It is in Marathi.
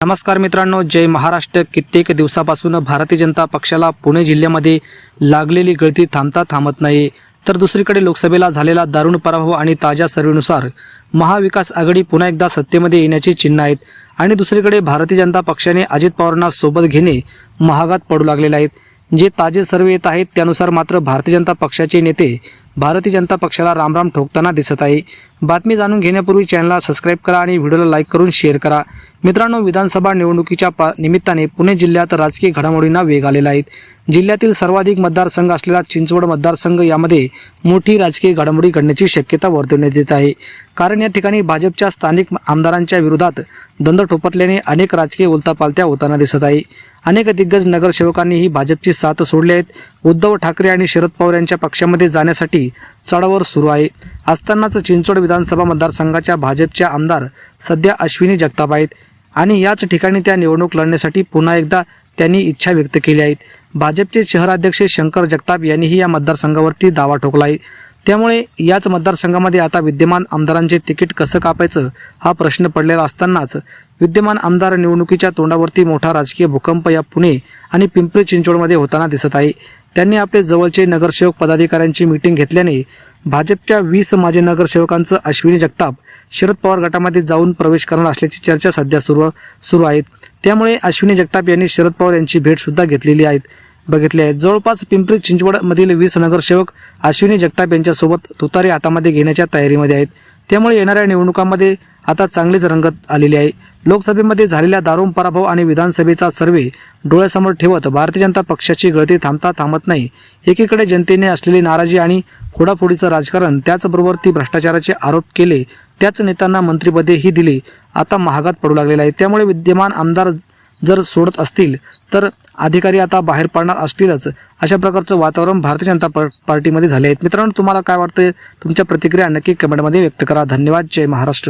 नमस्कार मित्रांनो जय महाराष्ट्र. कित्येक दिवसापासून भारतीय जनता पक्षाला पुणे जिल्ह्यामध्ये लागलेली गळती थांबता थांबत नाही. तर दुसरीकडे लोकसभेला झालेला दारुण पराभव आणि ताज्या सर्वेनुसार महाविकास आघाडी पुन्हा एकदा सत्तेमध्ये येण्याची चिन्ह आहेत. आणि दुसरीकडे भारतीय जनता पक्षाने अजित पवारांना सोबत घेणे महागात पडू लागलेले आहेत. जे ताजे सर्वे येत आहेत त्यानुसार मात्र भारतीय जनता पक्षाचे नेते भारतीय जनता पक्षाला रामराम ठोकताना दिसत आहे. बातमी जाणून घेण्यापूर्वी चॅनलला सबस्क्राईब करा आणि व्हिडिओला लाईक करून शेअर करा. मित्रांनो विधानसभा निवडणुकीच्या पा निमित्ताने पुणे जिल्ह्यात राजकीय घडामोडींना वेग आलेला आहे. जिल्ह्यातील सर्वाधिक मतदारसंघ असलेला चिंचवड मतदारसंघ यामध्ये मोठी राजकीय घडामोडी घडण्याची शक्यता वर्तवण्यात येत आहे. कारण या ठिकाणी भाजपच्या स्थानिक आमदारांच्या विरोधात दंड ठोपटल्याने अनेक राजकीय उलतापालत्या होताना दिसत आहे. अनेक दिग्गज नगरसेवकांनीही भाजपची साथ सोडली आहेत. उद्धव ठाकरे आणि शरद पवार यांच्या पक्षामध्ये जाण्यासाठी चढावर सुरू आहे. असतानाच चिंचवड विधानसभा मतदारसंघाच्या भाजपच्या आमदार सध्या अश्विनी जगताप आहेत आणि याच ठिकाणी त्या निवडणूक लढण्यासाठी पुन्हा एकदा त्यांनी इच्छा व्यक्त केली आहेत भाजपचे शहराध्यक्ष शंकर जगताप यांनीही या मतदारसंघावरती दावा ठोकला आहे. त्यामुळे याच मतदारसंघामध्ये आता विद्यमान आमदारांचे तिकीट कसं कापायचं हा प्रश्न पडलेला असतानाच विद्यमान आमदार निवडणुकीच्या तोंडावरती मोठा राजकीय भूकंप या पुणे आणि पिंपरी चिंचवडमध्ये होताना दिसत आहे. त्यांनी आपले जवळचे नगरसेवक पदाधिकाऱ्यांची मीटिंग घेतल्याने भाजपच्या वीस माजी नगरसेवकांचं अश्विनी जगताप शरद पवार गटामध्ये जाऊन प्रवेश करणार असल्याची चर्चा सध्या सुरू सुरू आहेत. त्यामुळे अश्विनी जगताप यांनी शरद पवार यांची भेटसुद्धा घेतलेली आहेत. बघितले आहेत. जवळपास पिंपरी चिंचवडमधील वीस नगरसेवक अश्विनी जगताप यांच्यासोबत तुतारी हातामध्ये घेण्याच्या तयारीमध्ये आहेत. त्यामुळे येणाऱ्या निवडणुकांमध्ये आता चांगलीच रंगत आलेली आहे. लोकसभेमध्ये झालेल्या दारुण पराभव आणि विधानसभेचा सर्वे डोळ्यासमोर ठेवत भारतीय जनता पक्षाची गळती थांबता थांबत नाही. एकीकडे जनतेने असलेली नाराजी आणि फोडाफोडीचं राजकारण त्याचबरोबर ती भ्रष्टाचाराचे आरोप केले त्याच नेत्यांना मंत्रिपदेही दिली. आता महागात पडू लागलेला आहे. त्यामुळे विद्यमान आमदार जर सोडत असतील तर अधिकारी आता बाहेर पडणार असतीलच. अशा प्रकारचं वातावरण भारतीय जनता पार्टीमध्ये झाले आहेत मित्रांनो तुम्हाला काय वाटतं तुमच्या प्रतिक्रिया नक्की कमेंटमध्ये व्यक्त करा. धन्यवाद. जय महाराष्ट्र.